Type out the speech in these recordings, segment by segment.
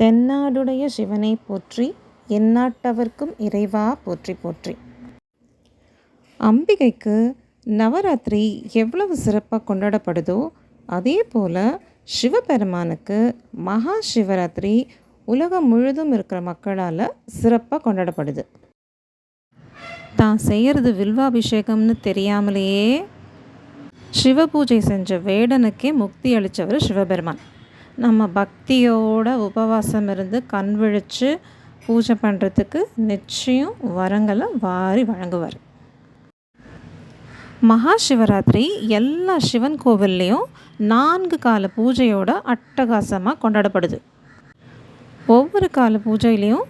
தென்னாடுடைய சிவனை போற்றி எந்நாட்டவர்க்கும் இறைவா போற்றி போற்றி. அம்பிகைக்கு நவராத்திரி எவ்வளவு சிறப்பாக கொண்டாடப்படுதோ அதே போல் சிவபெருமானுக்கு மகா சிவராத்திரி உலகம் முழுதும் இருக்கிற மக்களால் சிறப்பாக கொண்டாடப்படுது. தான் செய்கிறது வில்வாபிஷேகம்னு தெரியாமலேயே சிவ பூஜை செஞ்ச வேடனுக்கே முக்தி அளித்தவர் சிவபெருமான். நம்ம பக்தியோட உபவாசம் இருந்து கண் விழித்து பூஜை பண்ணுறதுக்கு நிச்சயம் வரங்களை வாரி வழங்குவார். மகா சிவராத்திரி எல்லா சிவன் கோவில்லையும் நான்கு கால பூஜையோட அட்டகாசமாக கொண்டாடப்படுது. ஒவ்வொரு கால பூஜையிலையும்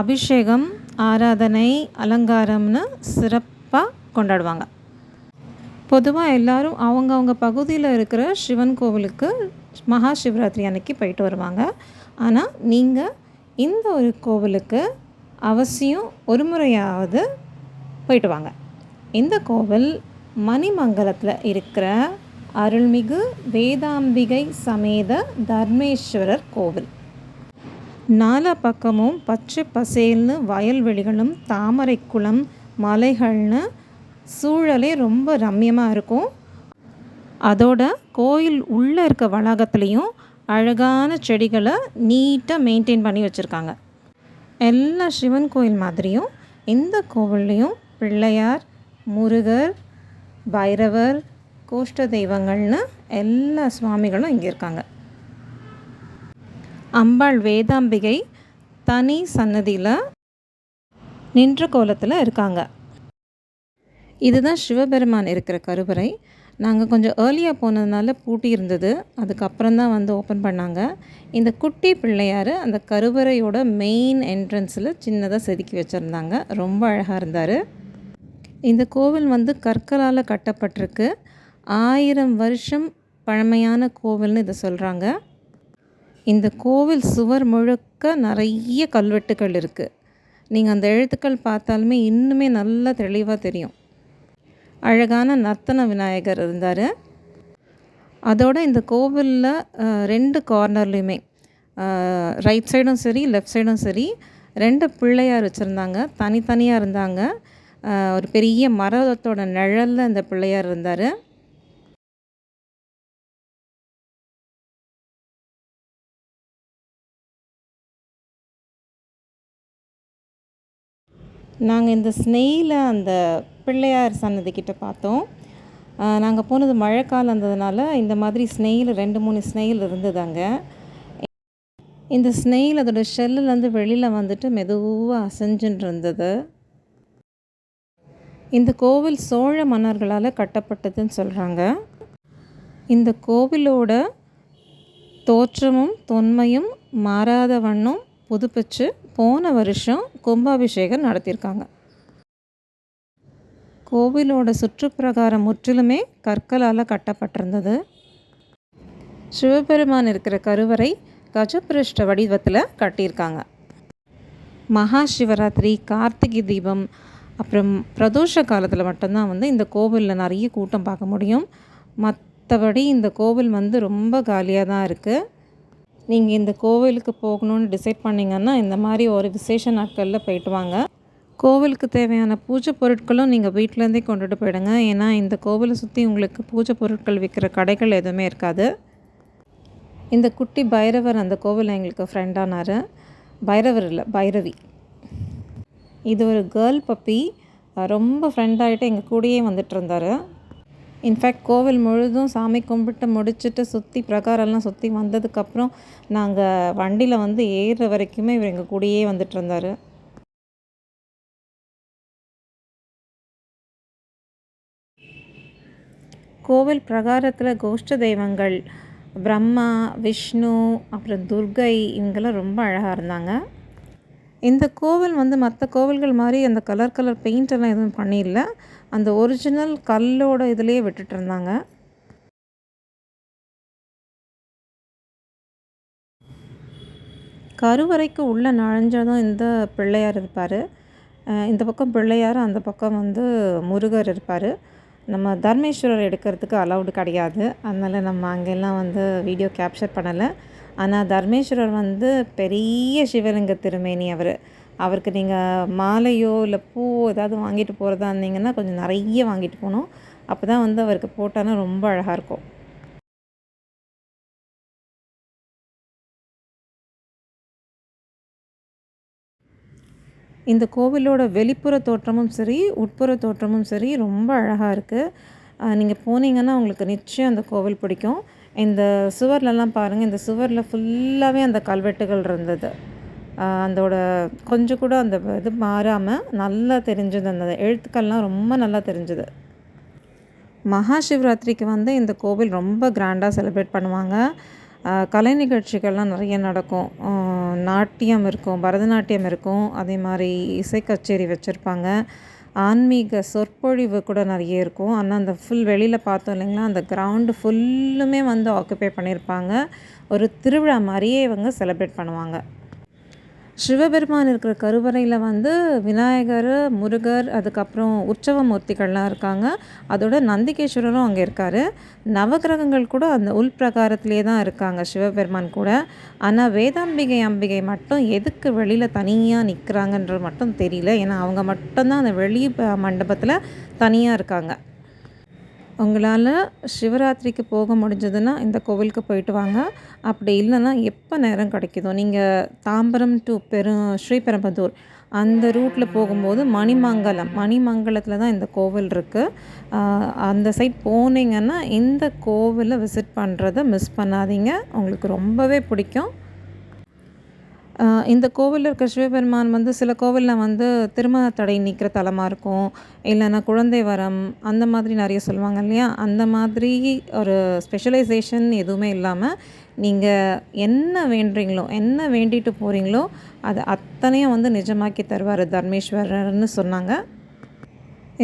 அபிஷேகம் ஆராதனை அலங்காரம்னு சிறப்பாக கொண்டாடுவாங்க. பொதுவாக எல்லாரும் அவங்கவுங்க பகுதியில் இருக்கிற சிவன் கோவிலுக்கு மகா சிவராத்திரி அன்னைக்கு போயிட்டு வருவாங்க. ஆனால் நீங்கள் இந்த ஒரு கோவிலுக்கு அவசியம் ஒரு முறையாவது போயிட்டு வாங்க. இந்த கோவில் மணிமங்கலத்தில் இருக்கிற அருள்மிகு வேதாம்பிகை சமேத தர்மேஸ்வரர் கோவில். நாலா பக்கமும் பச்சை பசேல்னு வயல்வெளிகளும் தாமரை குளம் மலைகள்னு சூழலே ரொம்ப ரம்யமாக இருக்கும். அதோட கோயில் உள்ளே இருக்க வளாகத்துலேயும் அழகான செடிகளை நீட்டாக மெயின்டைன் பண்ணி வச்சுருக்காங்க. எல்லா சிவன் கோயில் மாதிரியும் இந்த கோவில்லையும் பிள்ளையார் முருகர் பைரவர் கோஷ்ட தெய்வங்கள்னு எல்லா சுவாமிகளும் இங்கே இருக்காங்க. அம்பாள் வேதாம்பிகை தனி சன்னதியில் நின்ற கோலத்தில் இருக்காங்க. இதுதான் சிவபெருமான் இருக்கிற கருவறை. நாங்கள் கொஞ்சம் ஏர்லியாக போனதுனால பூட்டி இருந்தது. அதுக்கப்புறம் தான் வந்து ஓப்பன் பண்ணாங்க. இந்த குட்டி பிள்ளையார் அந்த கருவறையோட மெயின் என்ட்ரன்ஸில் சின்னதாக செதுக்கி வச்சுருந்தாங்க. ரொம்ப அழகாக இருந்தார். இந்த கோவில் வந்து கற்களால் கட்டப்பட்டிருக்கு. ஆயிரம் வருஷம் பழமையான கோவில்னு இதை சொல்கிறாங்க இந்த கோவில் சுவர் முழுக்க நிறைய கல்வெட்டுகள் இருக்குது நீங்கள் அந்த எழுத்துக்கள் பார்த்தாலுமே இன்னுமே நல்லா தெளிவாக தெரியும். அழகான நர்த்தன விநாயகர் இருந்தார். அதோட இந்த கோவிலில் ரெண்டு கார்னர்லேயுமே ரைட் சைடும் சரி லெஃப்ட் சைடும் சரி ரெண்டு பிள்ளையார் வச்சுருந்தாங்க. தனித்தனியாக இருந்தாங்க. ஒரு பெரிய மரத்தோட நிழலில் இந்த பிள்ளையார் இருந்தார். நாங்கள் இந்த ஸ்னெயில அந்த பிள்ளையார் சன்னதிக்கிட்ட பார்த்தோம். நாங்கள் போனது மழைக்காலம் இருந்ததுனால இந்த மாதிரி ஸ்னெயில் ரெண்டு மூணு ஸ்னெயில் இருந்தது அங்கே. இந்த ஸ்னெயில் அதோட ஷெல்லுலேருந்து வெளியில் வந்துட்டு மெதுவாக அசைஞ்சுன்னு இருந்தது இந்த கோவில் சோழ மன்னர்களால் கட்டப்பட்டதுன்னு சொல்கிறாங்க இந்த கோவிலோட தோற்றமும் தொன்மையும் மாறாத வண்ணம் புதுப்பிச்சு போன வருஷம் கும்பாபிஷேகம் நடத்தியிருக்காங்க. கோவிலோட சுற்றுப்பிரகாரம் முற்றிலுமே கற்களால் கட்டப்பட்டிருந்தது. சிவபெருமான் இருக்கிற கருவறை கஜபிருஷ்ட வடிவத்தில் கட்டியிருக்காங்க. மகா சிவராத்திரி கார்த்திகை தீபம் அப்புறம் பிரதோஷ காலத்தில் மட்டும்தான் வந்து இந்த கோவிலில் நிறைய கூட்டம் பார்க்க முடியும். மற்றபடி இந்த கோவில் வந்து ரொம்ப காலியாக தான் இருக்குது நீங்கள் இந்த கோவிலுக்கு போகணுன்னு டிசைட் பண்ணிங்கன்னா இந்த மாதிரி ஒரு விசேஷ நாட்களில் போயிட்டு வாங்க. கோவிலுக்கு தேவையான பூஜை பொருட்களும் நீங்கள் வீட்டிலேருந்தே கொண்டுட்டு போயிடுங்க. ஏன்னா இந்த கோவிலை சுற்றி உங்களுக்கு பூஜை பொருட்கள் விற்கிற கடைகள் எதுவுமே இருக்காது. இந்த குட்டி பைரவர் அந்த கோவில் எங்களுக்கு ஃப்ரெண்டானார் பைரவர் இல்லை பைரவி. இது ஒரு கேர்ள் பப்பி ரொம்ப ஃப்ரெண்டாகிட்டு எங்கள் கூடயே வந்துட்டு இருந்தார். இன்ஃபேக்ட் கோவில் முழுதும் சாமி கும்பிட்டு முடிச்சுட்டு சுற்றி பிரகாரம்லாம் சுற்றி வந்ததுக்கப்புறம் நாங்கள் வண்டியில் வந்து ஏறுற வரைக்குமே இவர் எங்கள் கூடயே வந்துட்டு இருந்தார். கோவில் பிரகாரத்தில் கோஷ்ட தெய்வங்கள் பிரம்மா விஷ்ணு அப்புறம் துர்கை இவங்கெல்லாம் ரொம்ப அழகாக இருந்தாங்க. இந்த கோவில் வந்து மற்ற கோவில்கள் மாதிரி அந்த கலர் கலர் பெயிண்ட் எல்லாம் எதுவும் பண்ணிடல அந்த ஒரிஜினல் கல்லோட இதுலேயே விட்டுட்டு இருந்தாங்க. கருவறைக்கு உள்ளே நுழைஞ்சதும் இந்த பிள்ளையார் இருப்பார். இந்த பக்கம் பிள்ளையார் அந்த பக்கம் வந்து முருகர் இருப்பார். நம்ம தர்மேஸ்வரர் எடுக்கிறதுக்கு அலௌடு கிடையாது. அதனால் நம்ம அங்கெல்லாம் வந்து வீடியோ கேப்சர் பண்ணலை. ஆனால் தர்மேஸ்வரர் வந்து பெரிய சிவலிங்க திருமேனி அவர். அவருக்கு நீங்கள் மாலையோ இல்லை பூ ஏதாவது வாங்கிட்டு போகிறதா இருந்தீங்கன்னா கொஞ்சம் நிறைய வாங்கிட்டு போகணும். அப்போ தான் வந்து அவருக்கு போட்டோன்னா ரொம்ப அழகாக இருக்கும். இந்த கோவிலோட வெளிப்புற தோற்றமும் சரி உட்புற தோற்றமும் சரி ரொம்ப அழகாக இருக்குது நீங்கள் போனீங்கன்னா உங்களுக்கு நிச்சயம் அந்த கோவில் பிடிக்கும். இந்த சுவர்லலாம் பாருங்கள் இந்த சுவரில் ஃபுல்லாகவே அந்த கல்வெட்டுகள் இருந்தது. அதோட கொஞ்சம் கூட அந்த இது மாறாமல் நல்லா தெரிஞ்சது அந்த எழுத்துக்கள்லாம் ரொம்ப நல்லா தெரிஞ்சுது. மகா சிவராத்திரிக்கு வந்து இந்த கோவில் ரொம்ப கிராண்டாக செலிப்ரேட் பண்ணுவாங்க. கலை நிகழ்ச்சிகள்லாம் நிறைய நடக்கும். நாட்டியம் இருக்கும் பரதநாட்டியம் இருக்கும் அதே மாதிரி இசை கச்சேரி வச்சுருப்பாங்க. ஆன்மீக சொற்பொழிவு கூட நிறைய இருக்கும். ஆனால் அந்த ஃபுல் வெளியில் பார்த்தோம் இல்லைங்களா அந்த கிரவுண்டு ஃபுல்லுமே வந்து ஆக்குப்பை பண்ணியிருப்பாங்க ஒரு திருவிழா மாதிரியே இவங்க செலிப்ரேட் பண்ணுவாங்க. சிவபெருமான் இருக்கிற கருவறையில் வந்து விநாயகர் முருகர் அதுக்கப்புறம் உற்சவ மூர்த்திகள்லாம் இருக்காங்க. அதோட நந்திகேஸ்வரரும் அங்கே இருக்கார். நவகிரகங்கள் கூட அந்த உள் பிரகாரத்திலே தான் இருக்காங்க சிவபெருமான் கூட. ஆனால் வேதாம்பிகை அம்பிகை மட்டும் எதுக்கு வெளியில் தனியாக நிற்கிறாங்கன்றது மட்டும் தெரியல. ஏன்னா அவங்க மட்டும்தான் அந்த வெளி மண்டபத்தில் தனியாக இருக்காங்க. உங்களால் சிவராத்திரிக்கு போக முடிஞ்சதுன்னா இந்த கோவிலுக்கு போயிட்டு வாங்க. அப்படி இல்லைன்னா எப்போ நேரம் கிடைக்குதோ? நீங்கள் தாம்பரம் டு பெரு ஸ்ரீபெரும்புதூர் அந்த ரூட்டில் போகும்போது மணிமங்கலம் மணிமங்கலத்தில் தான் இந்த கோவில் இருக்குது அந்த சைட் போனீங்கன்னா இந்த கோவிலை விசிட் பண்ணுறதை மிஸ் பண்ணாதீங்க. உங்களுக்கு ரொம்பவே பிடிக்கும். இந்த கோவிலில் இருக்கிற சிவபெருமான் வந்து சில கோவிலில் வந்து திருமண தடை நீக்கிற தலமாக இருக்கும். இல்லைன்னா குழந்தை வரம் அந்த மாதிரி நிறைய சொல்லுவாங்க இல்லையா? அந்த மாதிரி ஒரு ஸ்பெஷலைசேஷன் எதுவுமே இல்லாமல் நீங்கள் என்ன வேண்டுறீங்களோ என்ன வேண்டிட்டு போகிறீங்களோ அது அத்தனையும் வந்து நிஜமாக்கி தருவார் தர்மேஸ்வரர்னு சொன்னாங்க.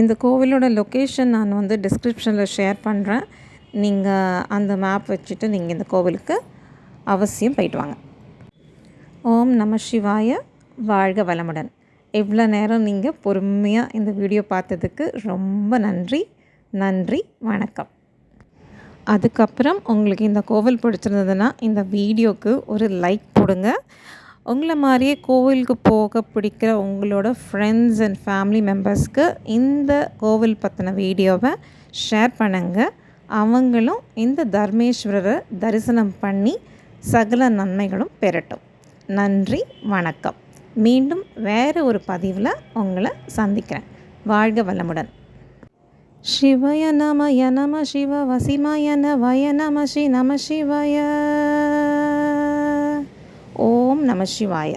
இந்த கோவிலோட லொக்கேஷன் நான் வந்து டிஸ்கிரிப்ஷனில் ஷேர் பண்ணுறேன் நீங்கள் அந்த மேப் வச்சுட்டு நீங்கள் இந்த கோவிலுக்கு அவசியம் போயிட்டு வாங்க. ஓம் நம சிவாய. வாழ்க வளமுடன். எவ்வளோ நேரம் நீங்கள் பொறுமையாக இந்த வீடியோ பார்த்ததுக்கு ரொம்ப நன்றி. நன்றி வணக்கம். அதுக்கப்புறம் உங்களுக்கு இந்த கோவில் பிடிச்சிருந்ததுன்னா இந்த வீடியோவுக்கு ஒரு லைக் போடுங்க. உங்களை மாதிரியே கோவிலுக்கு போக பிடிக்கிற உங்களோட ஃப்ரெண்ட்ஸ் அண்ட் ஃபேமிலி மெம்பர்ஸ்க்கு இந்த கோவில் பற்றின வீடியோவை ஷேர் பண்ணுங்கள் அவங்களும் இந்த தர்மேஸ்வரரை தரிசனம் பண்ணி சகல நன்மைகளும் பெறட்டும். நன்றி வணக்கம். மீண்டும் வேறு ஒரு பதிவில் உங்களை சந்திக்கிறேன். வாழ்க வளமுடன். சிவய நமய நம சிவ வசிமயன வய நம ஸ்ரீ நம சிவய. ஓம் நம சிவாய.